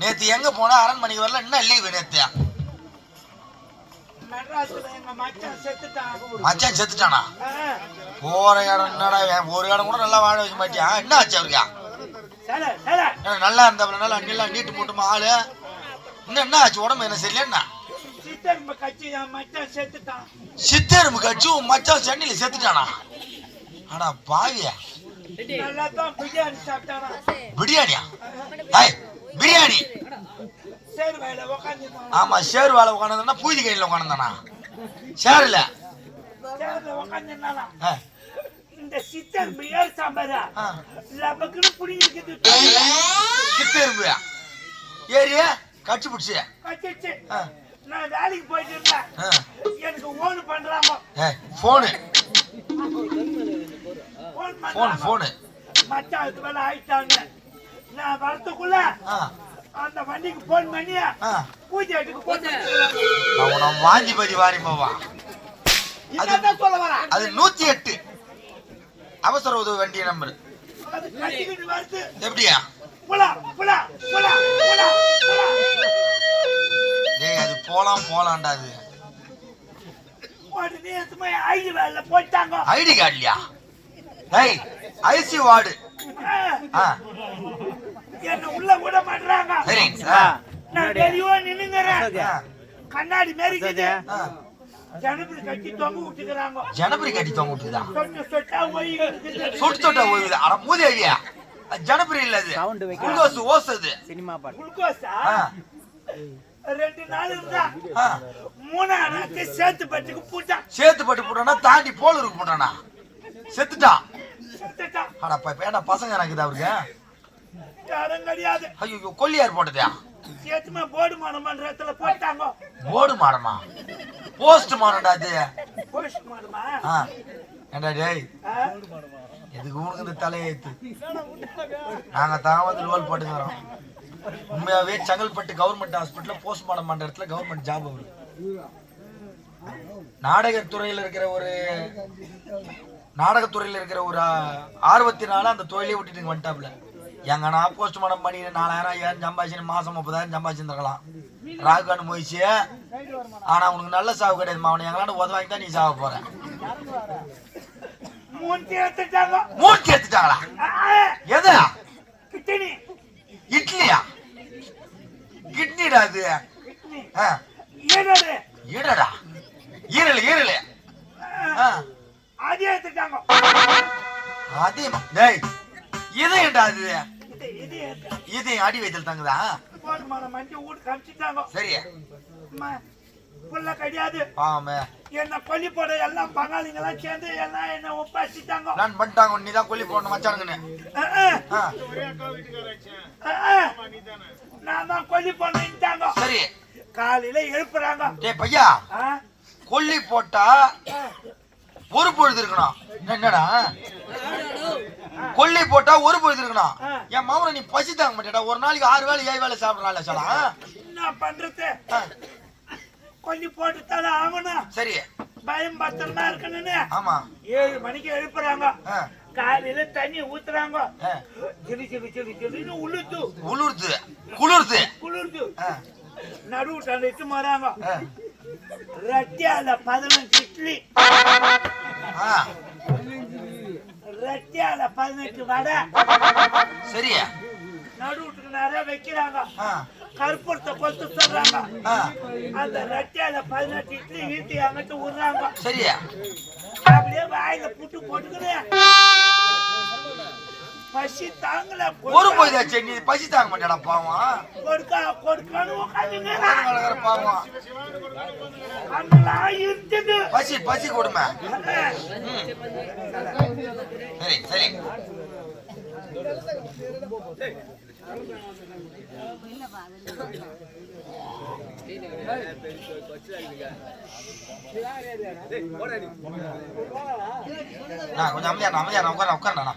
நேத்து எங்க போனா அரண்மனைக்கு வரல என்ன லீவு நேத்து. மெட்ராஸ்ல எங்க மச்சான் செத்துட்டான்? போற இடம் என்னடா ஒரு இடம் கூட நல்லா வாழ வைக்க மாட்டியா? என்ன ஆச்சு அவருக்கு? நல்லா இருந்தவன நல்லா நீட்டு மூட்டுமா ஆளு? இன்னும் என்ன ஆச்சு? உடம்பு என்ன சரியில்லையா சித்தர்ம கட்சி என் மச்சான் செத்துட்டான். சித்தெரும்பு கட்சி உன் மச்சான் சென்னையில செத்துட்டானா? அடா பாவியா. நல்லா தான் பிரியாணி சாப்பிட்டானா? பிரியாணியா? ஏய் பிரியாணி. சரி வயல உக்காந்துட்டான். ஆமா ஷேர் வேலை உட்காந்துனா பூஜை கையில் உட்காந்துதானா ஷேர்ல சேர்ல உக்காந்துனானா ஆ, இந்த சித்தர் ஏர் சாம்பாரா? ஆ. லபக்குன்னு புடிங்கிட்டு சித்தெரும்பு ஏறி கட்சி பிடிச்சி கட்டிச்சு. ஆ, நான் வேலைக்கு போயிட்டு இருந்தேன். ஆ. எனக்கு ஓனு பண்றாங்க ஏய் போனு போன் போனு மச்சான் இது மேல ஆயிட்டாங்க. நான் வரத்துக்குள்ள ஆ. அந்த வண்டிக்கு போன் பண்ணி ஆ. பூஜை வீட்டுக்கு போட்டு அவனை வாஞ்சி பதி வாரி போவா. இதான் சொல்ல வரேன் அது நூத்தி எட்டு. அவசர உதவி வண்டி நம்பர். எப்படியா? புலா புலா புலா புலா புலா. போலாம் போலாம்டா அது ஐடி வேலை போயிட்டாங்க. ஐடி கார்டுலையா? டேய் ஐசி வார்டு. என்ன உள்ள விட மாட்டாங்க சரி ஆ. நான் வெளியே நின்னுங்கிறேன். கண்ணாடி மேரிக்குது ஆ. ஜனபடி கட்டி தொங்க விட்டுக்கிறாங்க. ஜனபரி கட்டி தொங்க விட்டுதா சொட்டு சொட்டா ஓய்வுதா அட மூதி ஐயா. ஜனபரி இல்ல அது. குளுக்கோஸ் அது. குளுக்கோஸா? ஆ, ரெண்டு நாள் இருந்தா ஆ. மூணாம் நாத்து சேர்த்து பட்டுக்கு பூட்டான் சேத்து பட்டு போட்டானா தாண்டி போலூருக்கு போட்டானா செத்துட்டான் செத்துட்டான் அட இப்ப ஏன்டா பசங்க எனக்கு அவருக்கு? யாரும் கிடையாது ஐயோ கொல்லியார் போட்டதா சேர்த்துமா போர்டு மன்றத்துல போட்டாங்க. போர்டு மாடமா? போஸ்ட் மாடம்டா அது. போஸ்ட் மாடுமா? ஏண்டா டேய்? எதுக்கு உனக்கு இந்த தலையெழுத்து நாங்க தான் வந்து லோல் போட்டுக்கிறோம் உண்மையாவே செங்கல்பட்டு கவர்மெண்ட் ஹாஸ்பிட்டல்ல போஸ்ட்மார்ட்டம் பண்ற இடத்துல கவர்மெண்ட் ஜாப் அவரு. நாடகத்துறையில இருக்கிற ஒரு நாடகத்துறையில இருக்கிற ஒரு ஆர்வத்தினால அந்த தொழிலை விட்டுட்டு வந்துட்டாப்ல எங்கன்னா போஸ்ட்மார்ட்டம் பண்ணி நாலாயிரம் ஐயாயிரம் சம்பாதிச்சு மாசம் முப்பதாயிரம் சம்பாதிச்சிருந்துருக்கலாம் ராகுகான் போயிடுச்சு. ஆனா உனக்கு நல்ல சாவு கிடையாது அவனை எங்களாண்ட உதவாங்கி தான் நீ சாவ போற. மூச்சு எடுத்துட்டாங்களா? எது இட்லியா? கிட்னிடா அது? கிட்னி ஆ, ஈரடு ஈரடா ஈரல் ஈரல். ஆ, அது எடுத்துட்டாங்க அதே டேய் இதயம்டா அது? இது இது எடுத்து. இதயம் அடி வயிற்றுல தங்குதா? போர்டு மரம் மஞ்சு வீட்டு காமிச்சிட்டாங்க சரி. அம்மா, புள்ள கிடையாது. ஆமே என்ன கொல்லி போட எல்லாம் பங்காளிங்க எல்லாம் சேர்ந்து எல்லாம் என்ன ஒப்பாச்சிட்டாங்க நான் பண்ணிட்டாங்க நீ தான் கொல்லி போடணும் மச்சானுங்கன்னு. நான் தான் கொல்லி போட்டாங்க சரி. காலையில எழுப்புறாங்க. டேய் பையா? கொல்லி போட்டா ஒரு பொழுது இருக்கணும் என்னடா? கொல்லி போட்டா ஒரு பொழுது இருக்கணும். என் மாமனை நீ பசி தாங்க மாட்டேடா. ஒரு நாளைக்கு ஆறு வேலை ஏழு வேலை சாப்பிடறாள் சலா என்ன பண்றது? கொல்லி போட்டு தானே ஆகணும். சரி. பயம் பத்திரமா இருக்கணும்னு. ஆமா. ஏழு மணிக்கு எழுப்புறாங்க. காலையில தண்ணி ஊத்துறாங்க. ஆ, சிலு சிலு சிலு சிலுன்னு உளுத்து. உளுருது குளிருது குளிர்ந்து ஆ, நடுவு தள்ளிட்டு வராங்க ஆ, ரட்டியால பதினஞ்சு இட்லி. ரட்டியால பதினெட்டு வடை. சரி நடுவுட்டுக்கு நிறைய வைக்கிறாங்க. கற்பூரத்தை கொத்து சொல்றாங்க. அந்த ரட்டியால பதினெட்டு இட்லி ஈட்டி அங்கிட்டு விடுறாங்க சரி அப்படியே வாயில புட்டு போட்டுக்கிறேன் பசி தாங்கல ஒரு போய்தா சென்னி பசி தாங்க மாட்டேடா பாவம். கொடுக்கா கொடுக்கான்னு உட்காந்துங்க பாவம். பசி பசி கொடுமை. சரி சரி. நான் கொஞ்சம் அமைதியா அமைதியா உட்கார உட்காரண்ணா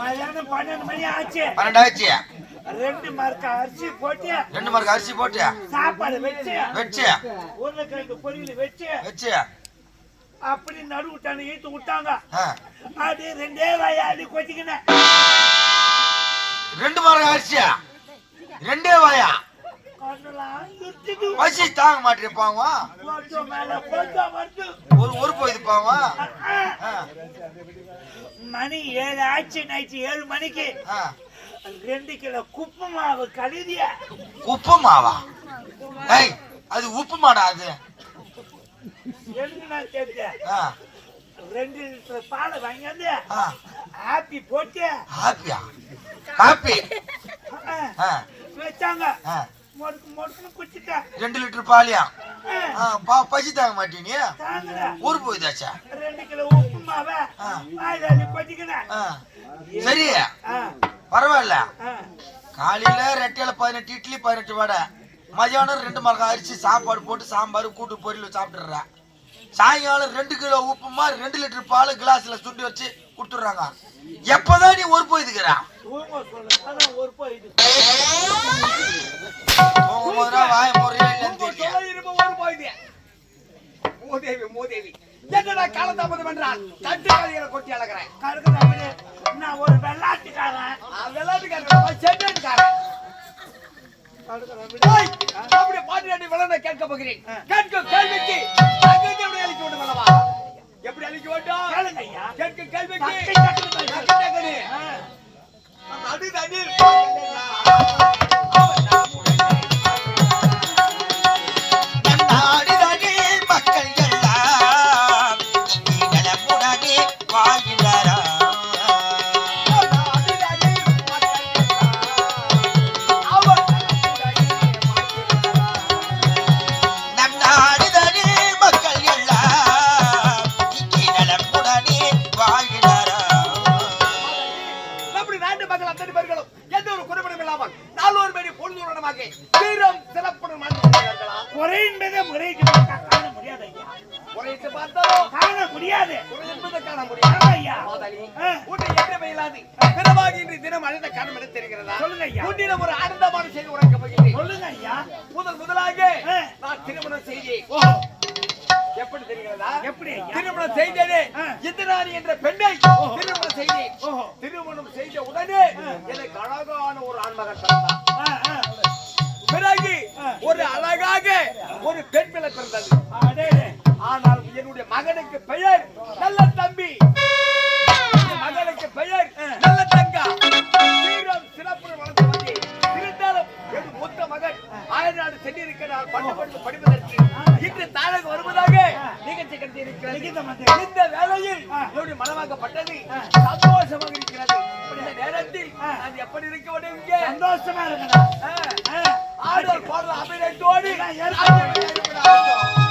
மதியானம் பன்னெண்டு மணி ஆச்சு. பன்னெண்டாச்சு ரெண்டு மரக்க அரிசி போட்டு ரெண்டு மார்க் அரிசி போட்டு. சாப்பாடு வச்சு வச்சு. உருளைக்கிழங்கு பொரியல் வச்சு வச்சு. அப்படி நடு விட்டாங்க ஈத்து விட்டாங்க. அப்படியே ரெண்டே வாயா அள்ளி கொத்திக்கினேன் ரெண்டு மார்க் அரிசியா ரெண்டே வாயா. பசி தாங்க மாட்டேன் வருது ஒரு ஒரு போயுது ஆ, மணி ஏழு ஆச்சு நைட்டு ஏழு மணிக்கு. ரெண்டு கிலோ குப்பு மாவு கழுதிய. உப்பு மாவா ஏய் அது உப்பு மாடா அது நான் ஆ, ரெண்டு லிட்டர் பாலை வாங்கியாந்து. ஆப்பி போட்டு. ஹாப்பியா ஹாப்பி அஹ், ஆ, வச்சாங்க. ரெண்டு லிட்டர் பாலியா? பசி தாங்க மாட்டீங்க ஊர் போயுதாச்சா சரி. பரவாயில்ல. காலையில ரெட்டையில பதினெட்டு இட்லி பதினெட்டு வடை. மதியானம் ரெண்டு மரக்கா அரிசி சாப்பாடு போட்டு சாம்பார் கூட்டு பொரியல் சாப்பிட்டுறேன் சாயங்காலம் ரெண்டு கிலோ உப்புமா ரெண்டு லிட்டர் பால் கிளாஸ்ல சுண்டி வச்சு கொடுத்துட்றாங்க. எப்பதான் நீ ஒரு போய் போகும்போதுதான் வாய முறையே மூதேவி மூதேவி. என்னடா காலதாமதம் என்றால்? தட்டு காலிகளை கொட்டி அழகிறேன். கருக்கதை நான் ஒரு வெள்ளாட்டுக்காரன். வெள்ளாட்டுக்காரன். சென்னன்காரன் அப்படி பாட்டு விளம்ப கேட்க போகிறேன் கேட்க கேள்விக்கு. எப்படி அளிக்க வேண்டும் அல்லவா எப்படி அளிக்க வேண்டும் கேட்க கேள்விக்கு டக்கு டக்குனு. காண. உன்னை. பிறவாகி இன்று தினம் காரணம் என்ன தெரிகிறதா? சொல்லுங்க ஐயா. உன்னிடம் ஒரு ஆனந்தமான செய்தி உரைக்கப் போகிறேன். சொல்லுங்க ஐயா முதல் முதலாக. நான் திருமணம் செய்தேன் எப்படி தெரிகிறதா எப்படி திருமணம் செய்தேனே. இந்திராணி என்ற பெண்ணை திருமணம் செய்தேன் ஓஹோ திருமணம் செய்த உடனே எனக்கு அழகான ஒரு ஆண்மகன். பிறகு. ஒரு அழகாக ஒரு பெண் பிள்ளை பிறந்தது மகனுக்கு பெயர் நல்ல தம்பி. மகனுக்கு பெயர் நல்ல தங்கா. வீரம் சிறப்பு வளர்த்து வந்தேன் இருந்தாலும் என் மூத்த மகன். ஆயநாடு சென்றிருக்கிறார். பட்டு படிப்பு படிப்பதற்கு இன்று தாழக வருவதாக நிகழ்ச்சி கட்டி இருக்கிறது வந்து. இந்த வேளையில் என்னுடைய மனமாக்கப்பட்டது சந்தோஷமாக இருக்கிறது. இந்த நேரத்தில் நான் எப்படி இருக்க வேண்டும் இங்கே? சந்தோஷமா. ஆ. ஆடல் பாடல் அபிநயத்தோடு நான்.